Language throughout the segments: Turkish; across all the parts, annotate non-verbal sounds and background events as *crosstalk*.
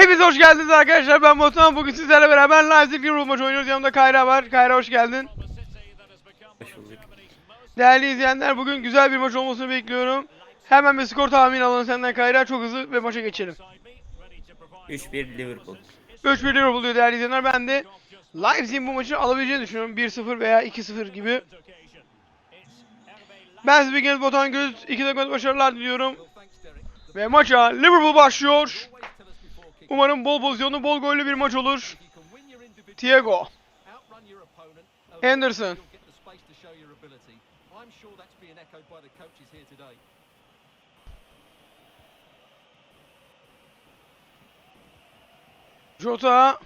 Hepiniz hoş geldiniz arkadaşlar. Ben Batuhan. Bugün sizlerle beraber Leipzig Liverpool maçı oynuyoruz. Yanımda Kayra var. Kayra hoş geldin. Hoş bulduk. Değerli izleyenler bugün güzel bir maç olmasını bekliyorum. Hemen bir skor tahmini alalım senden Kayra. Çok hızlı ve maça geçelim. 3-1 Liverpool. 3-1 Liverpool diyor değerli izleyenler. Ben de Leipzig'in bu maçı alabileceğini düşünüyorum. 1-0 veya 2-0 gibi. Ben size bir kez Batuhan Göz. 2 dakika başarılar diliyorum. Ve maça Liverpool başlıyor. Umarım bol pozisyonlu, bol gollü bir maç olur. Thiago. Henderson. Jota.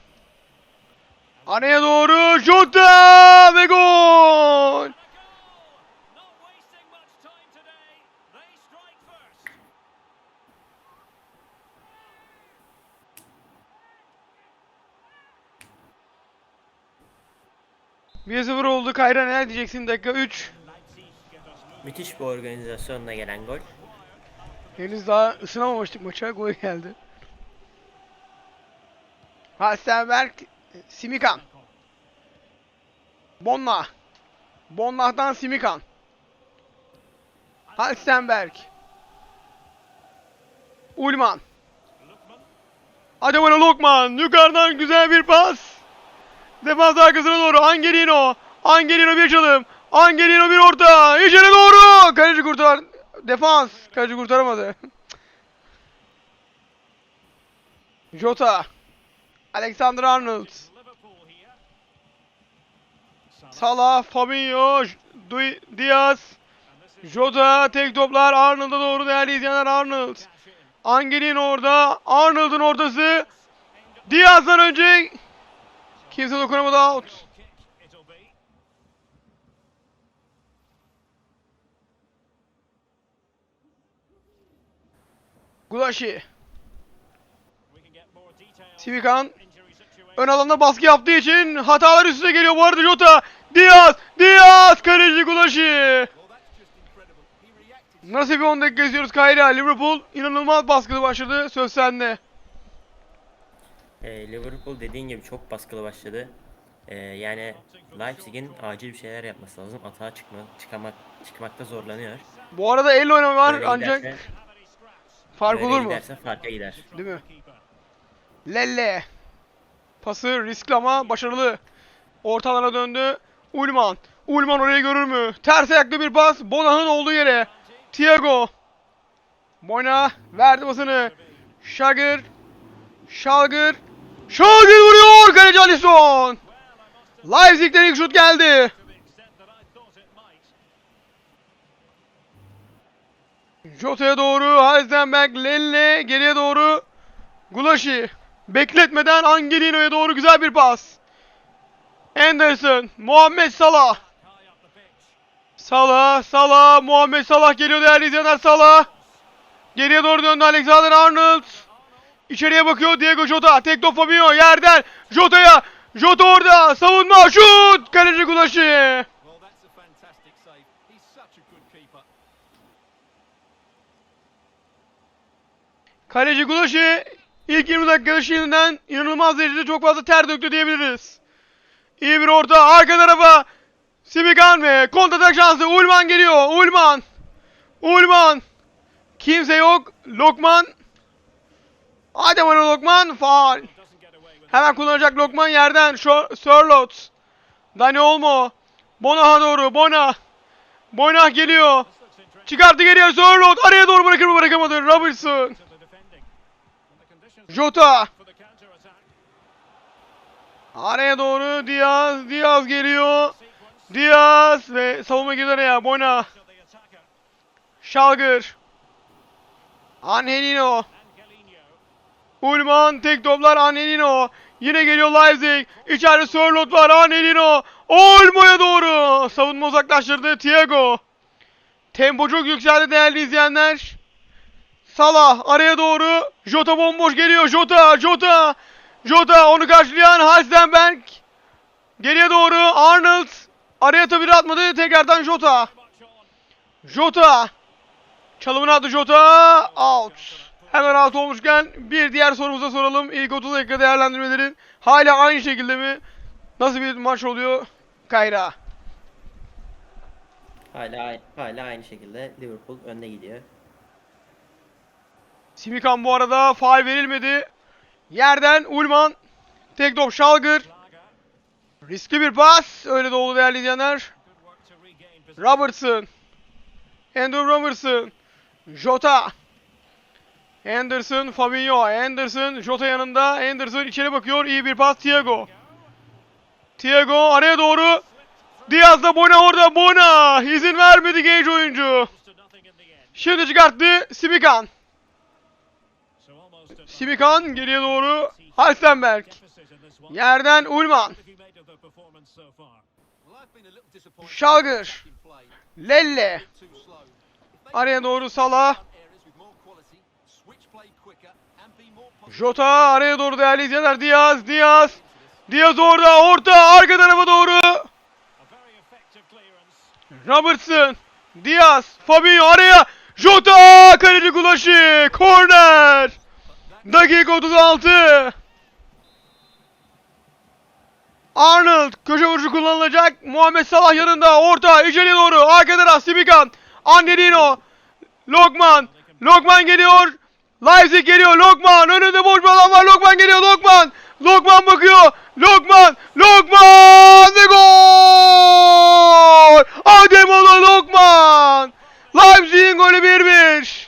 Araya doğru Jota ve gol. Bir 0 oldu. Kayra neler diyeceksin? Dakika 3. Müthiş bir organizasyonla gelen gol. Henüz daha ısınamamıştık maça. Gol geldi. Halstenberg, Simikan. Bonna. Bonna'dan Simikan. Halstenberg. Ulman. Hadi bana Lokman. Yukarıdan güzel bir pas. Defans arkasına doğru. Angelino. Angelino bir çalım. Angelino bir orta. İçeri doğru. Kaleci kurtar. Defans. Kaleci kurtaramadı. *laughs* Jota. Alexander Arnold. Salah, Fabinho, Diaz, Jota tek toplar Arnold'a doğru değerli izleyenler Arnold. Angelino orada. Arnold'un ortası. Diaz'dan önce kimse dokunamadı out. Gulashi. Sivikan ön alanda baskı yaptığı için hatalar üstüne geliyor bu arada Jota. Diaz, Diaz, kaleci Gulashi. Nasıl bir 10 dakika izliyoruz Kayra? Liverpool inanılmaz baskılı başladı. Söz sende. Ee, Liverpool dediğin gibi çok baskılı başladı. Ee, yani Leipzig'in acil bir şeyler yapması lazım. Atağa çıkma, çıkamak, çıkmakta zorlanıyor. Bu arada elle oynama var Böyle ancak giderse- fark olur mu? giderse farka gider. Değil mi? Lelle. Pası riskli ama başarılı. Ortalara döndü. Ulman. Ulman orayı görür mü? Ters ayaklı bir pas. Bonah'ın olduğu yere. Thiago. Bona verdi pasını. Şagır. Şalgır. Şalgır vuruyor. Kaleci Alisson. Leipzig'ten ilk şut geldi. Jota'ya doğru Heisenberg, Lelle geriye doğru Gulashi. Bekletmeden Angelino'ya doğru güzel bir pas. Anderson, Muhammed Salah. Salah, Salah, Muhammed Salah geliyor değerli izleyenler Salah. Geriye doğru döndü Alexander Arnold. İçeriye bakıyor Diego Jota. Tek top Fabinho yerden. Jota'ya. Jota orada. Savunma. Şut. Kaleci keeper. Kaleci Gulashi ilk 20 dakikada şimdiden inanılmaz derecede çok fazla ter döktü diyebiliriz. İyi bir orta arka tarafa Simikan ve kontratak şansı Ulman geliyor Ulman Ulman Kimse yok Lokman Hadi bana Lokman faal Hemen kullanacak Lokman yerden Sörlot Dani Olmo Bonah'a doğru Bona Bona geliyor Çıkarttı geriye Sörlot araya doğru bırakır mı bırakamadı Robertson Jota. Araya doğru Diaz. Diaz geliyor. Diaz ve savunma gidiyor ya. Bona. Şalgır. Angelino. Ulman tek toplar Angelino. Yine geliyor Leipzig. İçeride Sörlot var. Angelino. Olmo'ya doğru. Savunma uzaklaştırdı. Thiago. Tempo çok yükseldi değerli izleyenler. Salah araya doğru. Jota bomboş geliyor. Jota, Jota. Jota onu karşılayan Halstenberg. Geriye doğru Arnold. Araya tabi atmadı. Tekrardan Jota. Jota. Çalımını attı Jota. Out. Hemen alt olmuşken bir diğer sorumuza soralım. İlk 30 dakika değerlendirmelerin hala aynı şekilde mi? Nasıl bir maç oluyor? Kayra. Hala hala aynı şekilde Liverpool önde gidiyor. Simikan bu arada faal verilmedi. Yerden Ulman. Tek top Schalger. Riskli bir pas. Öyle de oldu değerli izleyenler. Robertson. Andrew Robertson. Jota. Anderson, Fabinho. Anderson, Jota yanında. Anderson içeri bakıyor. İyi bir pas. Thiago. Thiago araya doğru. Diaz da Bona orada. Bona. izin vermedi genç oyuncu. Şimdi çıkarttı. Simikan. Simikan geriye doğru. Halstenberg. Yerden Ulman. Schalger. Lelle. Araya doğru Salah. Jota araya doğru değerli izleyenler. Diaz, Diaz. Diaz orada, orta, arka tarafa doğru. Robertson. Diaz, Fabinho araya. Jota, kaleci Gulaşi. Korner. Dakika 36. Arnold köşe vuruşu kullanılacak. Muhammed Salah yanında. Orta içeriye doğru. Arka taraf Simikan. Anderino. Lokman. Lokman geliyor. Leipzig geliyor. Lokman. Önünde boş bir alan var. Lokman geliyor. Lokman. Lokman bakıyor. Lokman. Lokman. Ve gol. Ademola Lokman. Leipzig'in golü 1-1.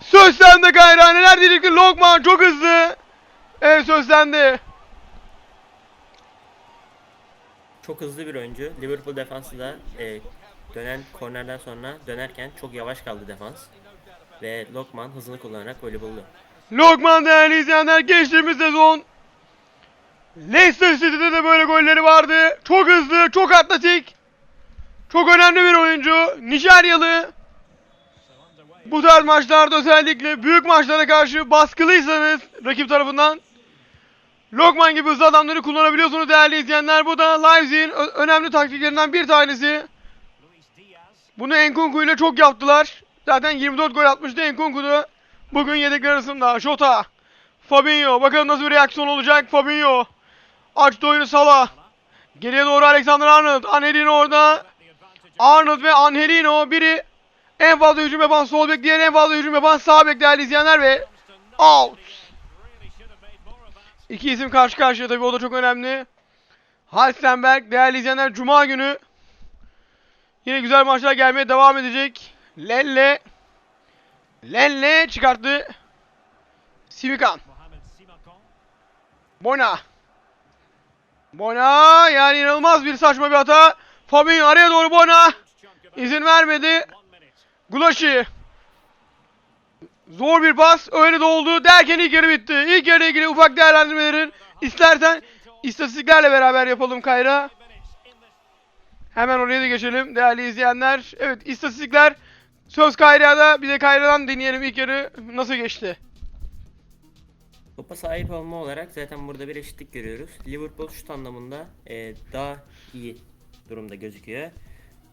Söz sende Kayra. Neler diyecekti Lokman çok hızlı. Evet söz sende. Çok hızlı bir oyuncu. Liverpool defansı da e, dönen kornerden sonra dönerken çok yavaş kaldı defans. Ve Lokman hızını kullanarak golü buldu. Lokman değerli izleyenler geçtiğimiz sezon Leicester City'de de böyle golleri vardı. Çok hızlı, çok atletik. Çok önemli bir oyuncu. Nijeryalı. Bu tarz maçlarda özellikle büyük maçlara karşı baskılıysanız rakip tarafından Lokman gibi hızlı adamları kullanabiliyorsunuz değerli izleyenler. Bu da Leipzig'in önemli taktiklerinden bir tanesi. Bunu Enkunku ile çok yaptılar. Zaten 24 gol atmıştı Enkunku da. Bugün yedekler arasında. Jota. Fabinho. Bakalım nasıl bir reaksiyon olacak. Fabinho. Açtı oyunu Salah. Geriye doğru Alexander Arnold. Angelino orada. Arnold ve Angelino biri en fazla hücum yapan sol bek, diğeri en fazla hücum yapan sağ bek değerli izleyenler ve out. İki isim karşı karşıya tabii o da çok önemli. Halstenberg değerli izleyenler Cuma günü yine güzel maçlar gelmeye devam edecek. Lelle Lelle çıkarttı. Simikan. Bona. Bona yani inanılmaz bir saçma bir hata. Fabinho araya doğru Bona. İzin vermedi. Gulaşi. Zor bir pas. Öyle de oldu. Derken ilk yarı bitti. İlk yarı ilgili ufak değerlendirmelerin istersen istatistiklerle beraber yapalım Kayra. Hemen oraya da geçelim değerli izleyenler. Evet istatistikler söz Kayra'da bir de Kayra'dan deneyelim ilk yarı nasıl geçti. Topa sahip olma olarak zaten burada bir eşitlik görüyoruz. Liverpool şut anlamında e, daha iyi durumda gözüküyor.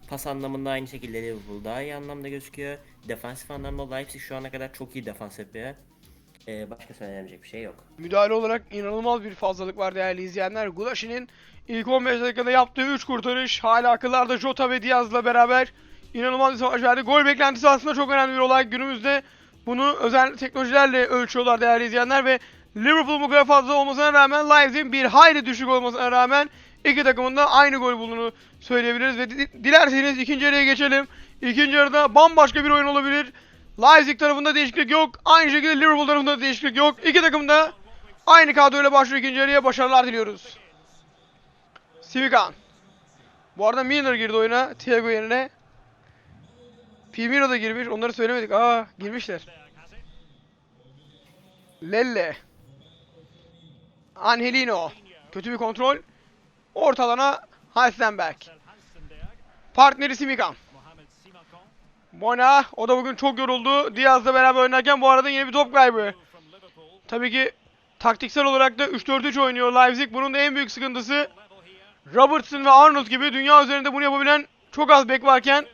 Pas anlamında aynı şekilde Liverpool daha iyi anlamda gözüküyor. Defansif anlamda Leipzig şu ana kadar çok iyi defans yapıyor. E, başka söylenemeyecek bir şey yok. Müdahale olarak inanılmaz bir fazlalık var değerli izleyenler. Gulaşi'nin ilk 15 dakikada yaptığı 3 kurtarış hala akıllarda Jota ve Diaz'la beraber inanılmaz bir savaş verdi. Gol beklentisi aslında çok önemli bir olay. Günümüzde bunu özel teknolojilerle ölçüyorlar değerli izleyenler ve Liverpool bu kadar fazla olmasına rağmen Leipzig'in bir hayli düşük olmasına rağmen iki takımın da aynı gol bulduğunu söyleyebiliriz ve di- dilerseniz ikinci yarıya geçelim. İkinci yarıda bambaşka bir oyun olabilir. Leipzig tarafında değişiklik yok. Aynı şekilde Liverpool tarafında da değişiklik yok. İki takım da aynı kadroyla başlıyor ikinci yarıya. Başarılar diliyoruz. Simikan. Bu arada Milner girdi oyuna. Thiago yerine. Firmino da girmiş. Onları söylemedik. Aa girmişler. Lelle. Angelino. Kötü bir kontrol. Ortalana Halstenberg. Partneri Simikan. Bona o da bugün çok yoruldu. Diaz'la beraber oynarken bu arada yine bir top kaybı. Tabii ki taktiksel olarak da 3-4-3 oynuyor Leipzig. Bunun da en büyük sıkıntısı Robertson ve Arnold gibi dünya üzerinde bunu yapabilen çok az bek varken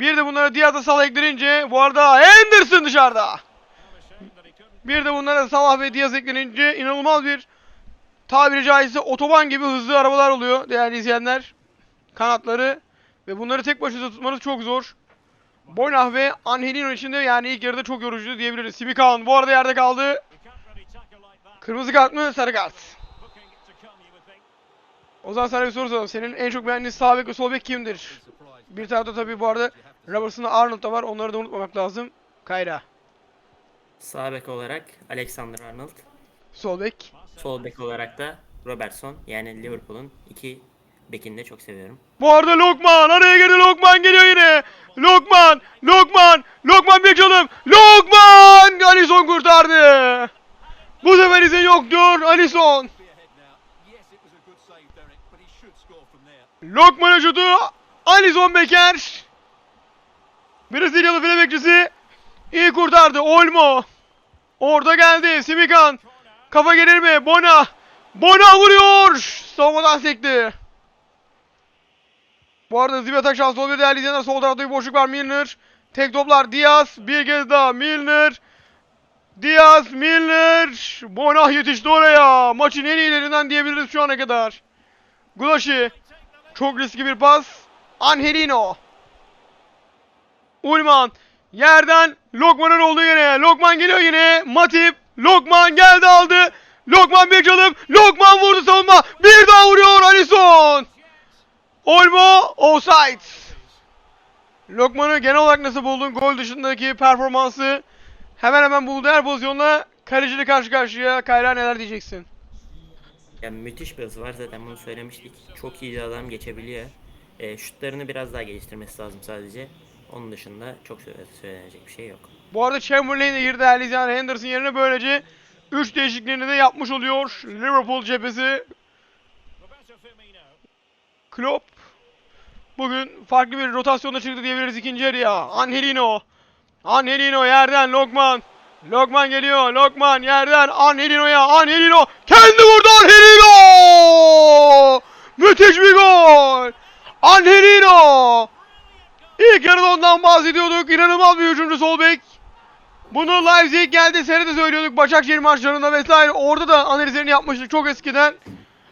bir de bunlara Diaz'la Salah eklenince bu arada Henderson dışarıda. Bir de bunlara Salah ve Diaz eklenince inanılmaz bir tabiri caizse otoban gibi hızlı arabalar oluyor değerli izleyenler. Kanatları ve bunları tek başına tutmanız çok zor. Boynah ve Angelino için de yani ilk yarıda çok yorucuydu diyebiliriz. Simikan bu arada yerde kaldı. Kırmızı kart mı sarı kart? O zaman sana bir soru soralım. Senin en çok beğendiğin sağ bek ve sol bek kimdir? Bir tarafta tabii bu arada Robertson'la Arnold da var. Onları da unutmamak lazım. Kayra. Sağ bek olarak Alexander Arnold. Sol bek. Sol bek olarak da Robertson. Yani Liverpool'un iki bekini de çok seviyorum. Bu arada Lokman araya girdi Lokman geliyor yine. Lokman, Lokman, Lokman bir çalım. Lokman! Alisson kurtardı. Bu sefer izin yoktur Alisson. Be ahead now. Yes, it was a good save, Derek, but he should score from there. Lokman şutu Alisson Beker. Brezilyalı file bekçisi iyi kurtardı. Olmo. Orada geldi. Simikan. Kafa gelir mi? Bona. Bona vuruyor. Savunmadan sekti. Bu arada bir atak şansı olabilir değerli izleyenler. Sol tarafta bir boşluk var. Milner. Tek toplar. Diaz. Bir kez daha. Milner. Diaz. Milner. Bona yetişti oraya. Maçın en iyilerinden diyebiliriz şu ana kadar. Gulashi. Çok riskli bir pas. Angelino. Ulman. Yerden Lokman'ın olduğu yere. Lokman geliyor yine. Matip. Lokman geldi aldı. Lokman bir çalım. Lokman vurdu savunma. Bir daha vuruyor Alisson. Olmo offside. Lokman'ı genel olarak nasıl buldun? Gol dışındaki performansı hemen hemen buldu her pozisyonla kaleciyle karşı karşıya. Kayra neler diyeceksin? Yani müthiş bir hızı var zaten bunu söylemiştik. Çok iyi adam geçebiliyor. E, şutlarını biraz daha geliştirmesi lazım sadece. Onun dışında çok söyle- söylenecek bir şey yok. Bu arada Chamberlain de girdi izleyenler. Henderson yerine böylece 3 değişikliğini de yapmış oluyor. Liverpool cephesi. Klopp bugün farklı bir rotasyonda çıktı diyebiliriz ikinci yarıya. Angelino. Angelino yerden Lokman. Lokman geliyor. Lokman yerden Angelino'ya. Angelino kendi vurdu Angelino! Müthiş bir gol. Angelino! İlk yarıda ondan bahsediyorduk. İnanılmaz bir hücumcu sol bek. Bunu Leipzig geldi sene de söylüyorduk Başakşehir maçlarında vesaire. Orada da analizlerini yapmıştık çok eskiden.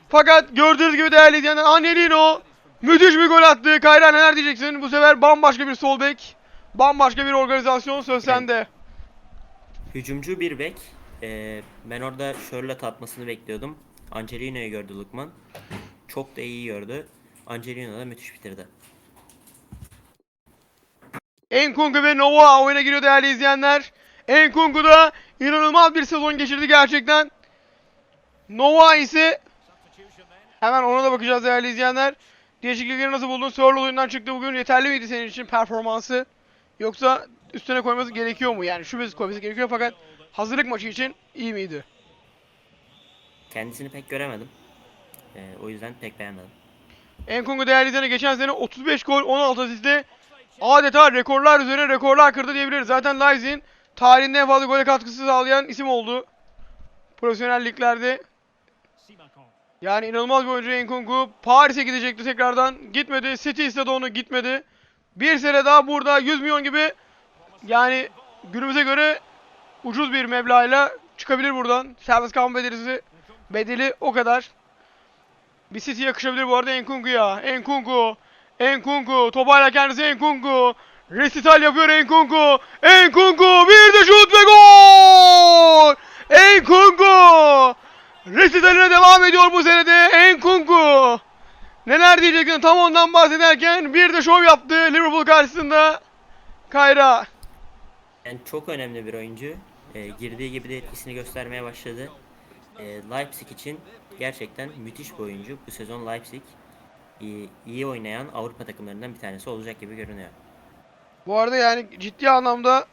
Fakat gördüğünüz gibi değerli izleyenler Angelino müthiş bir gol attı. Kayra neler diyeceksin? Bu sefer bambaşka bir sol bek. Bambaşka bir organizasyon söz sende. Hücumcu bir bek. E, ben orada Charlotte atmasını bekliyordum. Angelino'yu gördü Lukman. Çok da iyi gördü. Angelino da müthiş bitirdi. Enkunku ve Nova oyuna giriyor değerli izleyenler. Enkunku da inanılmaz bir sezon geçirdi gerçekten. Nova ise hemen ona da bakacağız değerli izleyenler. Değişiklikleri nasıl buldun? Sörl oyundan çıktı bugün. Yeterli miydi senin için performansı? Yoksa üstüne koyması gerekiyor mu? Yani şüphesiz koyması gerekiyor fakat hazırlık maçı için iyi miydi? Kendisini pek göremedim. E, o yüzden pek beğenmedim. Enkunku değerli izleyenler geçen sene 35 gol 16 asistle adeta rekorlar üzerine rekorlar kırdı diyebiliriz. Zaten Leipzig'in tarihinde en fazla gole katkısı sağlayan isim oldu. Profesyonel liglerde. Yani inanılmaz bir oyuncu Enkunku. Paris'e gidecekti tekrardan. Gitmedi. City istedi onu gitmedi. Bir sene daha burada 100 milyon gibi yani günümüze göre ucuz bir meblağıyla çıkabilir buradan. Serbest kalma bedeli, bedeli o kadar. Bir City yakışabilir bu arada Enkunku'ya. Enkunku. Enkunku. Topayla kendisi Enkunku. Resital yapıyor Enkunku. Enkunku. Bir de şut ve gol. Enkunku. Resitaline devam ediyor bu senede Enkunku. Neler diyecektin tam ondan bahsederken bir de şov yaptı Liverpool karşısında. Kayra. Yani çok önemli bir oyuncu. E, girdiği gibi de etkisini göstermeye başladı. E, Leipzig için gerçekten müthiş bir oyuncu. Bu sezon Leipzig iyi, iyi oynayan Avrupa takımlarından bir tanesi olacak gibi görünüyor. Bu arada yani ciddi anlamda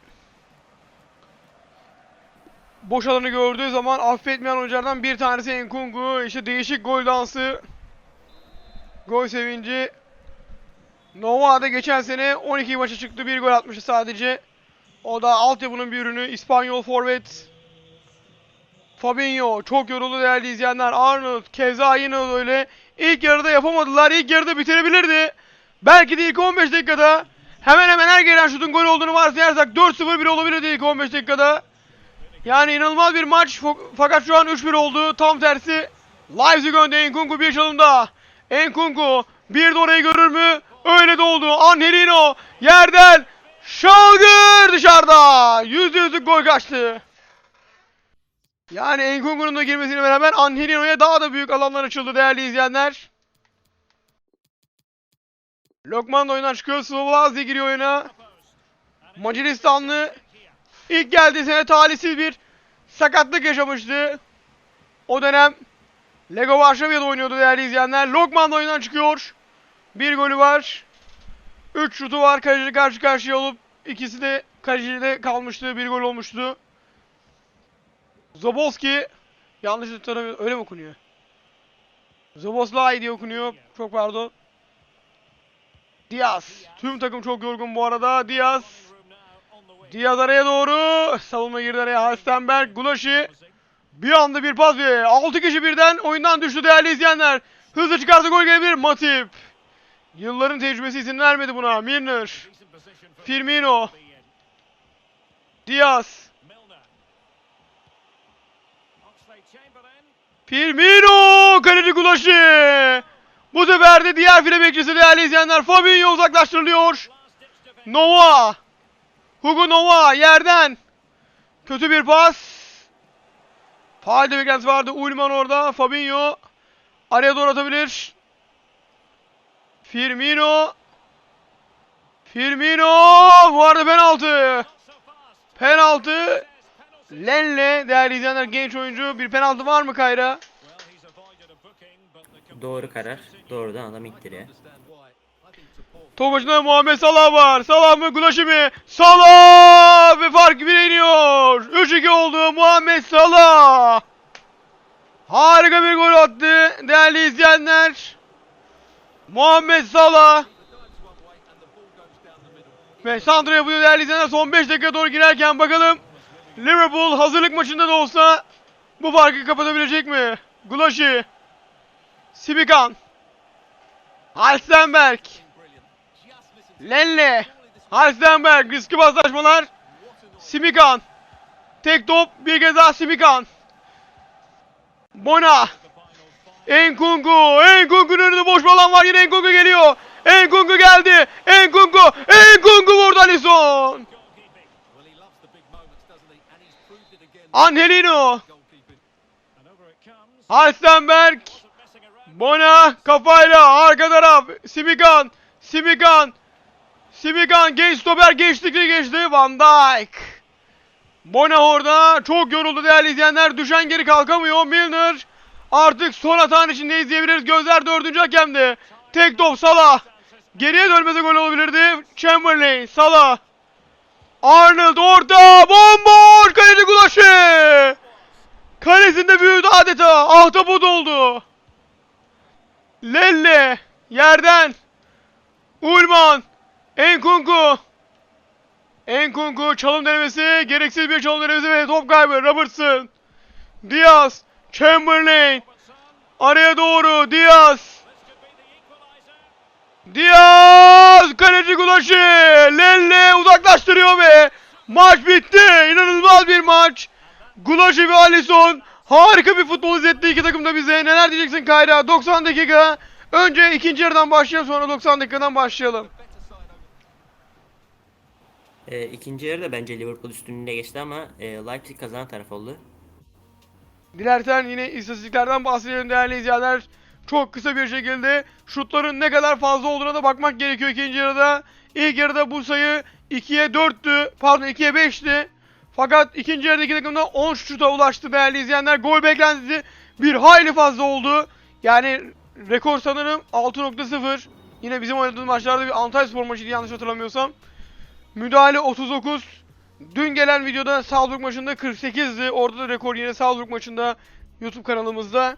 boş alanı gördüğü zaman affetmeyen oyunculardan bir tanesi Enkunku. İşte değişik gol dansı. Gol sevinci. Nova'da geçen sene 12 maça çıktı. Bir gol atmıştı sadece. O da altyapının bir ürünü. İspanyol forvet. Fabinho çok yoruldu değerli izleyenler. Arnold keza yine öyle. İlk yarıda yapamadılar. İlk yarıda bitirebilirdi. Belki de ilk 15 dakikada hemen hemen her gelen şutun gol olduğunu varsayarsak 4-0 bile olabilirdi ilk 15 dakikada. Yani inanılmaz bir maç fakat şu an 3-1 oldu. Tam tersi Leipzig önde Enkunku bir çalımda. Enkunku bir de orayı görür mü? Öyle de oldu. Angelino yerden Şalgır dışarıda. Yüzde yüzlük gol kaçtı. Yani Enkunku'nun da girmesiyle beraber Angelino'ya daha da büyük alanlar açıldı değerli izleyenler. Lokman da oyundan çıkıyor. Slovazya giriyor oyuna. Macaristanlı ilk geldiği sene talihsiz bir sakatlık yaşamıştı. O dönem Lego Varşavya'da oynuyordu değerli izleyenler. Lokman da oyundan çıkıyor. Bir golü var. 3 şutu var. Kaleci karşı karşıya olup ikisi de kalecide kalmıştı. Bir gol olmuştu. Zoboski yanlış hatırlamıyorum. Öyle mi okunuyor? Zoboslay diye okunuyor. Çok pardon. Diaz. Tüm takım çok yorgun bu arada. Diaz. Diaz araya doğru. Savunma girdi araya. Halstenberg. Gulaşi. Bir anda bir pas ve 6 kişi birden oyundan düştü değerli izleyenler. Hızlı çıkarsa gol gelebilir. Matip. Yılların tecrübesi izin vermedi buna. Milner. Firmino. Diaz. Firmino! Kaleci Gulaşi! Bu sefer de diğer file bekçisi değerli izleyenler. Fabinho uzaklaştırılıyor. Nova. Hugo Nova yerden. Kötü bir pas. Faalde beklentisi vardı. Ullman orada. Fabinho. Araya doğru atabilir. Firmino. Firmino. Bu arada penaltı. Penaltı. Lenle değerli izleyenler genç oyuncu. Bir penaltı var mı Kayra? Doğru karar. Doğrudan adam ittiriyor. Top başında Muhammed Salah var. Salah mı Gulaşi mi? Salah! Ve fark 1'e iniyor. 3-2 oldu Muhammed Salah. Harika bir gol attı değerli izleyenler. Muhammed Salah. Ve Sandro yapıyor değerli izleyenler. Son 5 dakika doğru girerken bakalım. Liverpool hazırlık maçında da olsa bu farkı kapatabilecek mi? Gulaşi. Sibikan. Halstenberg. Lelle. Halstenberg. Riskli paslaşmalar. Simikan. Tek top. Bir kez daha Simikan. Bona. Enkunku. Enkunku'nun önünde boş bir alan var. Yine Enkunku geliyor. Enkunku geldi. Enkunku. Enkunku vurdu Alisson. Angelino. Halstenberg. Bona kafayla arka taraf. Simikan. Simikan. Simikan genç stoper geçtikçe geçti. Van Dijk. Bona orada. Çok yoruldu değerli izleyenler. Düşen geri kalkamıyor. Milner. Artık son hatan içinde izleyebiliriz. Gözler dördüncü hakemde. Tek top Salah. Geriye dönmese gol olabilirdi. Chamberlain. Salah. Arnold orta. Bomboş. Kaleci Gulaşi. Kalesinde büyüdü adeta. Ahtapot oldu. Lelle yerden Ulman Enkunku Enkunku çalım denemesi gereksiz bir çalım denemesi ve top kaybı Robertson Diaz Chamberlain araya doğru Diaz Diaz kaleci Gulaşi Lelle uzaklaştırıyor ve maç bitti inanılmaz bir maç Gulaşi ve Alisson harika bir futbol izletti iki takım da bize. Neler diyeceksin Kayra? 90 dakika. Önce ikinci yarıdan başlayalım sonra 90 dakikadan başlayalım. Ee, ikinci yarıda bence Liverpool üstünlüğüne geçti ama e, Leipzig kazanan taraf oldu. Dilersen yine istatistiklerden bahsedelim değerli izleyenler. Çok kısa bir şekilde şutların ne kadar fazla olduğuna da bakmak gerekiyor ikinci yarıda. İlk yarıda bu sayı 2'ye 4'tü. Pardon 2'ye 5'ti. Fakat ikinci yarıda iki takım da 10 şuta ulaştı değerli izleyenler. Gol beklentisi bir hayli fazla oldu. Yani rekor sanırım 6.0. Yine bizim oynadığımız maçlarda bir Antalyaspor maçıydı yanlış hatırlamıyorsam. Müdahale 39. Dün gelen videoda Salzburg maçında 48'di. Orada da rekor yine Salzburg maçında YouTube kanalımızda.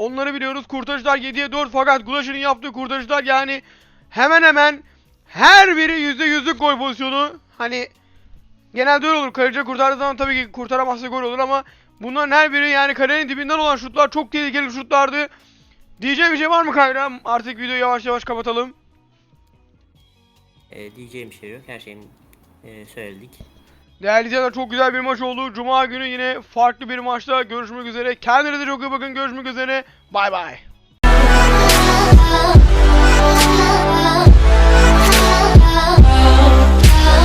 Onları biliyoruz. Kurtarıcılar 7'ye 4 fakat Gulaş'ın yaptığı kurtarıcılar yani hemen hemen her biri %100'lük gol pozisyonu. Hani genelde öyle olur. Kaleci kurtardığı zaman tabii ki kurtaramazsa gol olur ama bunların her biri yani kalenin dibinden olan şutlar çok tehlikeli şutlardı. Diyeceğim bir şey var mı Kayra? Artık videoyu yavaş yavaş kapatalım. E, diyeceğim bir şey yok. Her şeyini e, söyledik. Değerli izleyenler çok güzel bir maç oldu. Cuma günü yine farklı bir maçta görüşmek üzere. Kendinize çok iyi bakın. Görüşmek üzere. Bay bay.